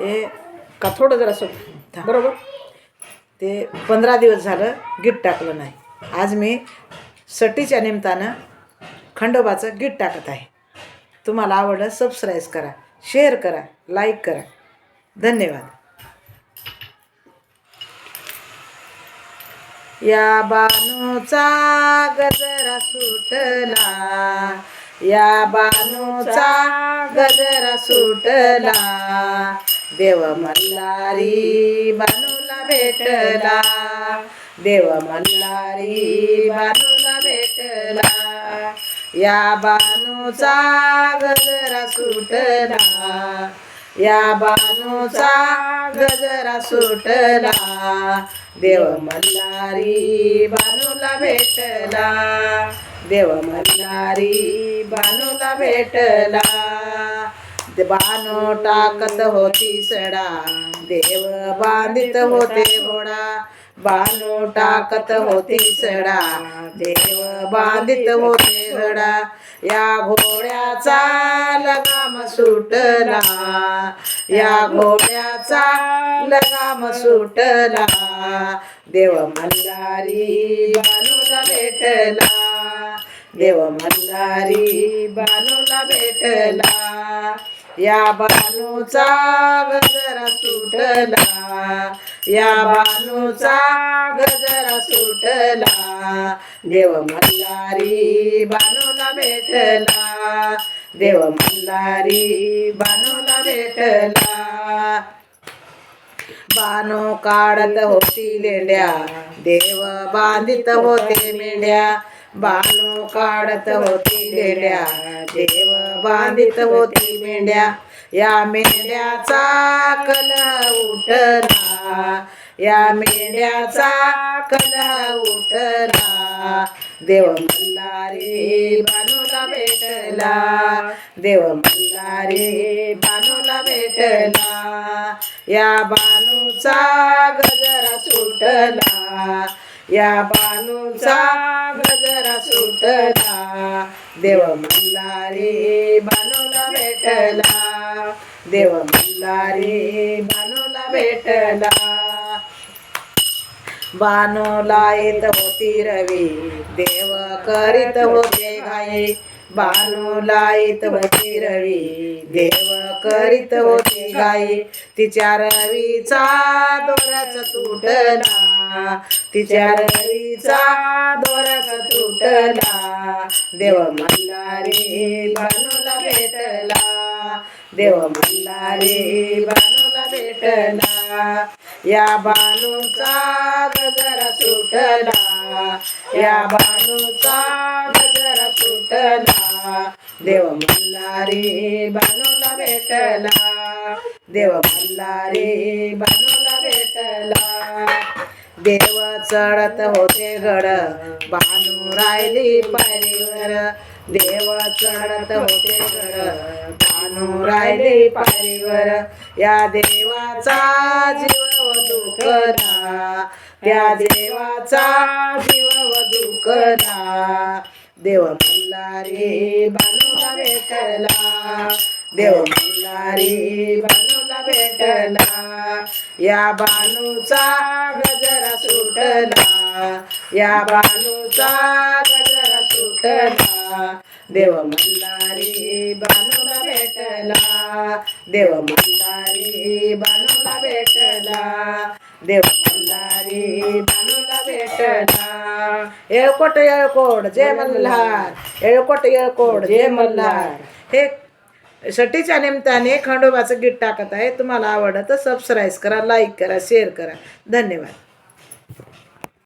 हे का थोडं जरा सोप बरोबर? ते पंधरा दिवस झालं गीत टाकलं नाही. आज मी सटीच्या निमित्तानं खंडोबाचं गीत टाकत आहे. तुम्हाला आवडलं सबस्क्राईब करा शेअर करा लाईक करा. धन्यवाद. या बानूचा गजरा सुटला या बानूचा गजरा सुटला. देव मल्हारी बानूला भेटला. देव मल्हारी बानूला भेटला. या बानूचा गजरा सुटला. या बानूचा गजरा सुटला. देव मल्हारी बानूला भेटला. देव मल्हारी बानूला भेटला. बानो टाकत होती सडा. देव बांधित होते घोडा. बानो टाकत होती सडा. देव बांधित होते घडा. या घोड्याचा लगाम सुटला. या घोड्याचा लगाम सुटला. देव मल्हारी बानूला भेटला. देव मल्हारी बानूला भेटला. या बानूचा गजरा सुटला. या बानूचा गजरा सुटला. देव मल्हारी बानूला भेटला. देव मल्हारी बानूला भेटला. बानो काढत होती लेंड्या. देव बांधित होते मेंढ्या. बानो काढत होती गेल्या देव बांधित होती मेंढ्या. या मेंढ्याचा कलह उठला. या मेंढ्याचा कलह उठला. देव मल्हारी बानूला भेटला. देव मल्हारी बानूला भेटला. या बानूचा गजरा सुटला. या बानूचा सुटला. देव मल्हारी बानूला भेटला. देव मल्हारी बानूला भेटला. बानोला येत होती रवी. देव करीत होते घाई. बानूला येत होती रवी. देव करीत होती घाई. तिच्या रवीचा दोराचा तुटला. तिच्या रवीचा दोराच तुटला. देव मल्हारी बानूला भेटला. देव मल्हारी बानूला भेटला. या बानूचा गजरा सुटला. या बानूचा गजरा सुटला. देव मल्हारी बानूला भेटला. देव मल्हारी बानूला भेटला. देव चढत होते गड भानू राहिली पायरीवर. देव चढत होते गड भानू राहिली पायरीवर. या देवाचा जीव दुखला त्या देवाचा जीव दुखला देव मल्लारी बानूला भेटला. देव मल्लारी भानूला भेटला. या बानूचा गजरा सुटला. या बानूचा गजरा सुटला. देव मल्हारी बानूला भेटला. देव मल्हारी बानूला भेटला. देव मल्हारी बानूला भेटला. येळकोट येळकोट जय मल्हार. येळकोट येळकोट जय मल्हार. हे सटीच्या निमित्ताने खंडोबाचं गीत टाकत आहे. तुम्हाला आवडलं तर सबस्क्राईब करा लाईक करा शेअर करा. धन्यवाद.